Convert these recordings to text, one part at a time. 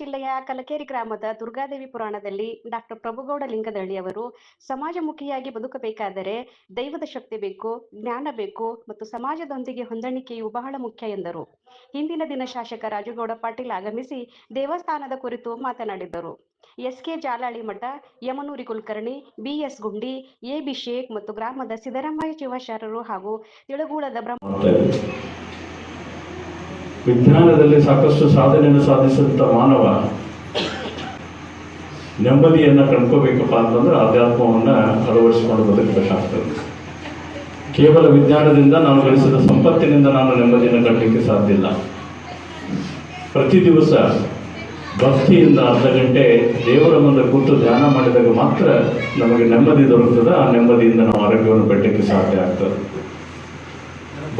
ಜಿಲ್ಲೆಯ ಕಲಕೇರಿ ಗ್ರಾಮದ ದುರ್ಗಾದೇವಿ ಪುರಾಣದಲ್ಲಿ ಡಾಕ್ಟರ್ ಪ್ರಭುಗೌಡ ಲಿಂಗದಳ್ಳಿ ಅವರು ಸಮಾಜಮುಖಿಯಾಗಿ ಬದುಕಬೇಕಾದರೆ ದೈವದ ಶಕ್ತಿ ಬೇಕು, ಜ್ಞಾನ ಬೇಕು ಮತ್ತು ಸಮಾಜದೊಂದಿಗೆ ಹೊಂದಾಣಿಕೆಯು ಬಹಳ ಮುಖ್ಯ ಎಂದರು. ಹಿಂದಿನ ದಿನ ಶಾಸಕ ರಾಜುಗೌಡ ಪಾಟೀಲ್ ಆಗಮಿಸಿ ದೇವಸ್ಥಾನದ ಕುರಿತು ಮಾತನಾಡಿದ್ದರು S K Jalali Math, Yamanuri Kulkarni, B S Gundi A Shaikh ಮತ್ತು ಗ್ರಾಮದ ಸಿದ್ದರಾಮಯ್ಯ ಶಿವಾಚಾರ್ಯರು ಹಾಗೂ ತಿಳುಗೂಳದ ಬ್ರಹ್ಮ. ವಿಜ್ಞಾನದಲ್ಲಿ ಸಾಕಷ್ಟು ಸಾಧನೆಯನ್ನು ಸಾಧಿಸಿದಂಥ ಮಾನವ ನೆಮ್ಮದಿಯನ್ನು ಕಂಡ್ಕೋಬೇಕಪ್ಪ ಅಂತಂದ್ರೆ ಆಧ್ಯಾತ್ಮವನ್ನು ಅಳವಡಿಸಿಕೊಂಡು ಬದುಕಬೇಕಾಗ್ತದೆ ಕೇವಲ ವಿಜ್ಞಾನದಿಂದ ನಾನು ಗಳಿಸಿದ ಸಂಪತ್ತಿನಿಂದ ನಾನು ನೆಮ್ಮದಿಯನ್ನು ಕಟ್ಟಲಿಕ್ಕೆ ಸಾಧ್ಯ ಇಲ್ಲ. ಪ್ರತಿ ದಿವಸ ಭಕ್ತಿಯಿಂದ ಅರ್ಧ ಗಂಟೆ ದೇವರ ಮುಂದೆ ಕೂತು ಧ್ಯಾನ ಮಾಡಿದಾಗ ಮಾತ್ರ ನಮಗೆ ನೆಮ್ಮದಿ ದೊರಕುತ್ತದೆ ಆ ನೆಮ್ಮದಿಯಿಂದ ನಾವು ಆರೋಗ್ಯವನ್ನು ಪಡೆಯಲಿಕ್ಕೆ ಸಾಧ್ಯ ಆಗ್ತದೆ.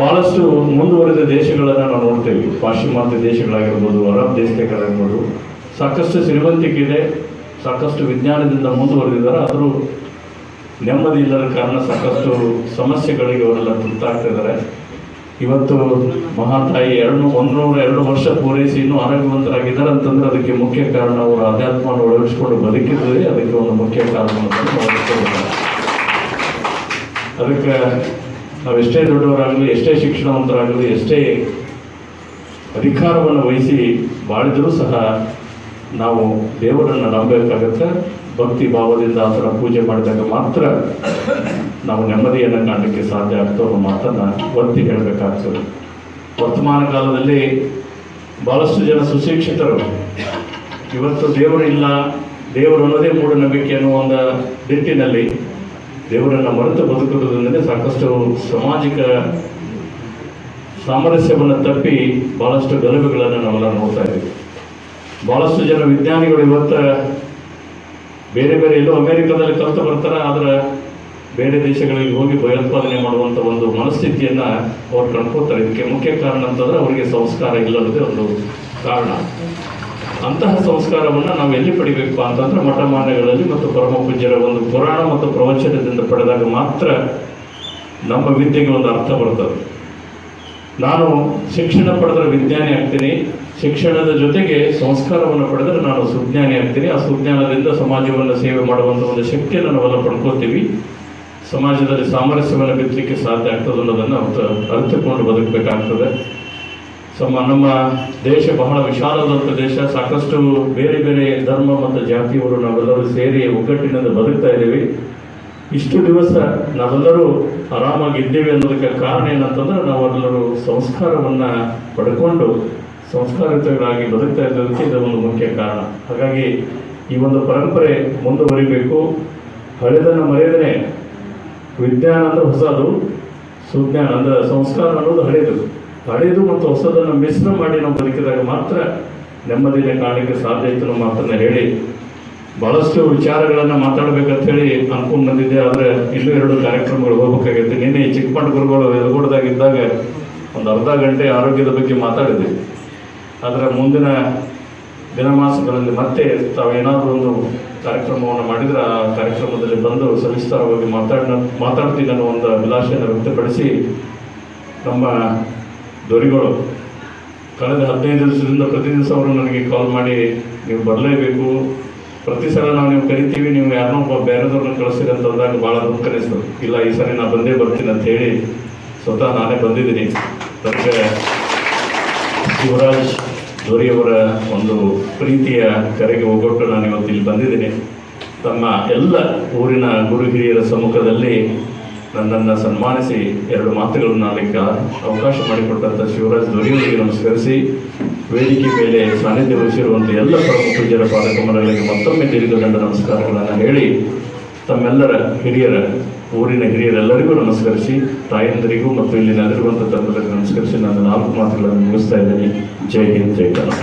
ಬಹಳಷ್ಟು ಮುಂದುವರೆದ ದೇಶಗಳನ್ನು ನಾವು ನೋಡ್ತೇವೆ. ಪಾಶ್ಚಿಮಾತ್ಯ ದೇಶಗಳಾಗಿರ್ಬೋದು, ಅರಬ್ ದೇಶಗಳಾಗಿರ್ಬೋದು, ಸಾಕಷ್ಟು ಸಿರಿವಂತಿಕೆ ಸಾಕಷ್ಟು ವಿಜ್ಞಾನದಿಂದ ಮುಂದುವರೆದಿದ್ದಾರೆ. ಆದರೂ ನೆಮ್ಮದಿ ಇಲ್ಲದ ಕಾರಣ ಸಾಕಷ್ಟು ಸಮಸ್ಯೆಗಳಿಗೆ ಅವರೆಲ್ಲ ತುತ್ತಾಗ್ತಿದ್ದಾರೆ ಇವತ್ತು ಮಹಾತಾಯಿ ಎರಡು ಒಂದೂರ ಎರಡು ವರ್ಷ ಪೂರೈಸಿ ಇನ್ನೂ ಆರೋಗ್ಯವಂತರಾಗಿದ್ದಾರೆ ಅಂತಂದ್ರೆ ಅದಕ್ಕೆ ಮುಖ್ಯ ಕಾರಣ ಅವರು ಅಧ್ಯಾತ್ಮವನ್ನು ಅಳವಡಿಸಿಕೊಂಡು ಬದುಕಿದ್ದರೆ ಅದಕ್ಕೆ ಒಂದು ಮುಖ್ಯ ಕಾರಣ ಅಂತ ಅದಕ್ಕೆ ನಾವು ಎಷ್ಟೇ ದೊಡ್ಡವರಾಗಲಿ, ಎಷ್ಟೇ ಶಿಕ್ಷಣವಂತರಾಗಲಿ, ಎಷ್ಟೇ ಅಧಿಕಾರವನ್ನು ವಹಿಸಿ ಬಾಳಿದರೂ ಸಹ ನಾವು ದೇವರನ್ನು ನಂಬಬೇಕಾಗತ್ತೆ. ಭಕ್ತಿ ಭಾವದಿಂದ ಆತನ ಪೂಜೆ ಮಾಡಿದಾಗ ಮಾತ್ರ ನಾವು ನೆಮ್ಮದಿಯನ್ನು ಕಾಣಲಿಕ್ಕೆ ಸಾಧ್ಯ ಆಗ್ತೋ ಅನ್ನೋ ಮಾತನ್ನು ಒತ್ತಿ ಹೇಳಬೇಕಾಗ್ತದೆ. ವರ್ತಮಾನ ಕಾಲದಲ್ಲಿ ಭಾಳಷ್ಟು ಜನ ಸುಶಿಕ್ಷಿತರು. ಇವತ್ತು ದೇವರು ಇಲ್ಲ ದೇವರು ಅನ್ನೋದೇ ಮೂಢನಂಬಿಕೆ ಅನ್ನುವ ಒಂದು ನಿಟ್ಟಿನಲ್ಲಿ ದೇವರನ್ನು ಮರೆತು ಬದುಕುವುದರಿಂದ ಸಾಕಷ್ಟು ಸಾಮಾಜಿಕ ಸಾಮರಸ್ಯವನ್ನು ತಪ್ಪಿ ಭಾಳಷ್ಟು ಗಲಭೆಗಳನ್ನು ನಾವೆಲ್ಲ ನೋಡ್ತಾ ಇದ್ದೀವಿ. ಭಾಳಷ್ಟು ಜನ ವಿಜ್ಞಾನಿಗಳು ಇವತ್ತು ಬೇರೆ ಬೇರೆ ಎಲ್ಲೋ ಅಮೆರಿಕದಲ್ಲಿ ಕಲಿತು ಬರ್ತಾರೆ, ಆದರೆ ಬೇರೆ ದೇಶಗಳಿಗೆ ಹೋಗಿ ಭಯೋತ್ಪಾದನೆ ಮಾಡುವಂಥ ಒಂದು ಮನಸ್ಥಿತಿಯನ್ನು ಅವ್ರು ಕಂಡ್ಕೋತಾರೆ ಇದಕ್ಕೆ ಮುಖ್ಯ ಕಾರಣ ಅಂತಂದ್ರೆ ಅವರಿಗೆ ಸಂಸ್ಕಾರ ಇಲ್ಲದೇ ಒಂದು ಕಾರಣ. ಅಂತಹ ಸಂಸ್ಕಾರವನ್ನು ನಾವು ಎಲ್ಲಿ ಪಡಿಬೇಕು ಅಂತಂದ್ರೆ ಮಠಮಾನ್ಯಗಳಲ್ಲಿ ಮತ್ತು ಪರಮ ಪೂಜ್ಯರ ಒಂದು ಪುರಾಣ ಮತ್ತು ಪ್ರವಚನದಿಂದ ಪಡೆದಾಗ ಮಾತ್ರ ನಮ್ಮ ವಿದ್ಯೆಗೆ ಒಂದು ಅರ್ಥ ಬರ್ತದೆ. ನಾನು ಶಿಕ್ಷಣ ಪಡೆದ್ರೆ ವಿಜ್ಞಾನಿ ಆಗ್ತೀನಿ, ಶಿಕ್ಷಣದ ಜೊತೆಗೆ ಸಂಸ್ಕಾರವನ್ನು ಪಡೆದರೆ ನಾನು ಸುಜ್ಞಾನಿ ಆಗ್ತೀನಿ, ಆ ಸುಜ್ಞಾನದಿಂದ ಸಮಾಜವನ್ನು ಸೇವೆ ಮಾಡುವಂಥ ಒಂದು ಶಕ್ತಿಯನ್ನು ನಾವೆಲ್ಲ ಪಡ್ಕೋತೀವಿ. ಸಮಾಜದಲ್ಲಿ ಸಾಮರಸ್ಯವನ್ನು ಬಿತ್ತಲಿಕ್ಕೆ ಸಾಧ್ಯ ಆಗ್ತದೆ ಅನ್ನೋದನ್ನು ಅರ್ಥ ಅರ್ಥಕೊಂಡು ಬದುಕಬೇಕಾಗ್ತದೆ. ಸಮ ನಮ್ಮ ದೇಶ ಬಹಳ ವಿಶಾಲವಾದಂಥ ದೇಶ ಸಾಕಷ್ಟು ಬೇರೆ ಬೇರೆ ಧರ್ಮ ಮತ್ತು ಜಾತಿಯವರು ನಾವೆಲ್ಲರೂ ಸೇರಿ ಒಗ್ಗಟ್ಟಿನಿಂದ ಬದುಕ್ತಾ ಇದ್ದೀವಿ. ಇಷ್ಟು ದಿವಸ ನಾವೆಲ್ಲರೂ ಆರಾಮಾಗಿ ಇದ್ದೇವೆ ಅನ್ನೋದಕ್ಕೆ ಕಾರಣ ಏನಂತಂದ್ರೆ ನಾವೆಲ್ಲರೂ ಸಂಸ್ಕಾರವನ್ನು ಪಡ್ಕೊಂಡು ಸಂಸ್ಕಾರಿತರಾಗಿ ಬದುಕ್ತಾ ಇದ್ದದಕ್ಕೆ ಇದು ಒಂದು ಮುಖ್ಯ ಕಾರಣ. ಹಾಗಾಗಿ ಈ ಒಂದು ಪರಂಪರೆ ಮುಂದುವರಿಬೇಕು. ಹಳೆದನ್ನು ಮರೆಯದೇ ವಿಜ್ಞಾನ ಅಂದ್ರೆ ಹೊಸದು, ಸುಜ್ಞಾನ ಅಂದ್ರೆ ಸಂಸ್ಕಾರ ಅನ್ನೋದು ಹಳೆಯದು. ಹಳೆಯದು ಮತ್ತು ಹೊಸದನ್ನು ಮಿಶ್ರ ಮಾಡಿ ನಾವು ಬದುಕಿದಾಗ ಮಾತ್ರ ನೆಮ್ಮದಿನ ಕಾಣಲಿಕ್ಕೆ ಸಾಧ್ಯ ಇತ್ತು ನಮ್ಮ ಮಾತನ್ನು ಹೇಳಿ. ಬಹಳಷ್ಟು ವಿಚಾರಗಳನ್ನು ಮಾತಾಡಬೇಕಂತ ಹೇಳಿ ಅನ್ಕೊಂಡು ಬಂದಿದ್ದೆ, ಆದರೆ ಇನ್ನೂ ಎರಡು ಕಾರ್ಯಕ್ರಮಗಳು ಹೋಗ್ಬೇಕಾಗಿತ್ತು. ನಿನ್ನೆ ಚಿಕ್ಕಮಂಡ್ಗುರುಗಳು ಗುರುಗಳು ಎಲ್ಗೋಡ್ದಾಗಿದ್ದಾಗ ಒಂದು ಅರ್ಧ ಗಂಟೆ ಆರೋಗ್ಯದ ಬಗ್ಗೆ ಮಾತಾಡಿದೆ ಆದರೆ ಮುಂದಿನ ದಿನಮಾಸಗಳಲ್ಲಿ ಮತ್ತೆ ತಾವೇನಾದರೂ ಒಂದು ಕಾರ್ಯಕ್ರಮವನ್ನು ಮಾಡಿದರೆ ಆ ಕಾರ್ಯಕ್ರಮದಲ್ಲಿ ಬಂದು ಸವಿಸ್ತಾರವಾಗಿ ಮಾತಾಡ ಮಾತಾಡ್ತೀನಿ ಅನ್ನೋ ಒಂದು ಅಭಿಲಾಷೆಯನ್ನು ವ್ಯಕ್ತಪಡಿಸಿ ನಮ್ಮ ದೊರೆಗಳು. ಕಳೆದ ಹದಿನೈದು ದಿವಸದಿಂದ ಪ್ರತಿ ದಿವಸ ಅವರು ನನಗೆ ಕಾಲ್ ಮಾಡಿ, ನೀವು ಬರಲೇಬೇಕು. ಪ್ರತಿ ಸಲ ನಾವು ನೀವು ಕರಿತೀವಿ. ನೀವು ಯಾರನ್ನೋ ಒಬ್ಬ ಬೇರೆದವ್ರನ್ನ ಕಳಿಸ್ತೀರಿ ಅಂತ ಅಂದಾಗ ಭಾಳ ದುಃಖನಿಸ್ತು ಇಲ್ಲ, ಈ ಸಾರಿ ನಾನು ಬಂದೇ ಬರ್ತೀನಿ ಅಂತ ಹೇಳಿ ಸ್ವತಃ ನಾನೇ ಬಂದಿದ್ದೀನಿ. ಅದಕ್ಕೆ ಶಿವರಾಜ್ ದೊರೆಯವರ ಒಂದು ಪ್ರೀತಿಯ ಕರೆಗೆ ಒಗ್ಗಟ್ಟು ನಾನು ಇವತ್ತು ಇಲ್ಲಿ ಬಂದಿದ್ದೀನಿ. ತಮ್ಮ ಎಲ್ಲ ಊರಿನ ಗುರು ಹಿರಿಯರ ಸಮ್ಮುಖದಲ್ಲಿ ನನ್ನನ್ನು ಸನ್ಮಾನಿಸಿ ಎರಡು ಮಾತುಗಳನ್ನು ಆಡಲಿಕ್ಕೆ ಅವಕಾಶ ಮಾಡಿಕೊಟ್ಟಂಥ ಶಿವರಾಜ್ ದೊರೆಯವರಿಗೆ ನಮಸ್ಕರಿಸಿ, ವೇದಿಕೆ ಮೇಲೆ ಸಾನ್ನಿಧ್ಯ ವಹಿಸಿರುವಂಥ ಎಲ್ಲ ಪ್ರಮುಖ ಜನ ಪಾದಕಮಲಗಳಿಗೆ ಮತ್ತೊಮ್ಮೆ ದೀರ್ಘದಂಡ ನಮಸ್ಕಾರಗಳನ್ನು ಹೇಳಿ, ತಮ್ಮೆಲ್ಲರ ಹಿರಿಯರ, ಊರಿನ ಹಿರಿಯರೆಲ್ಲರಿಗೂ ನಮಸ್ಕರಿಸಿ, ತಾಯಂದರಿಗೂ ಮತ್ತು ಇಲ್ಲಿ ನೆಲೆರುವಂಥ ತಂಡಗಳಿಗೆ ನಮಸ್ಕರಿಸಿ ನಾನು ನಾಲ್ಕು ಮಾತುಗಳನ್ನು ಮುಗಿಸ್ತಾ ಇದ್ದೀನಿ. ಜೈ ಹಿಂದ್, ಜೈ ಕನ್ನಡ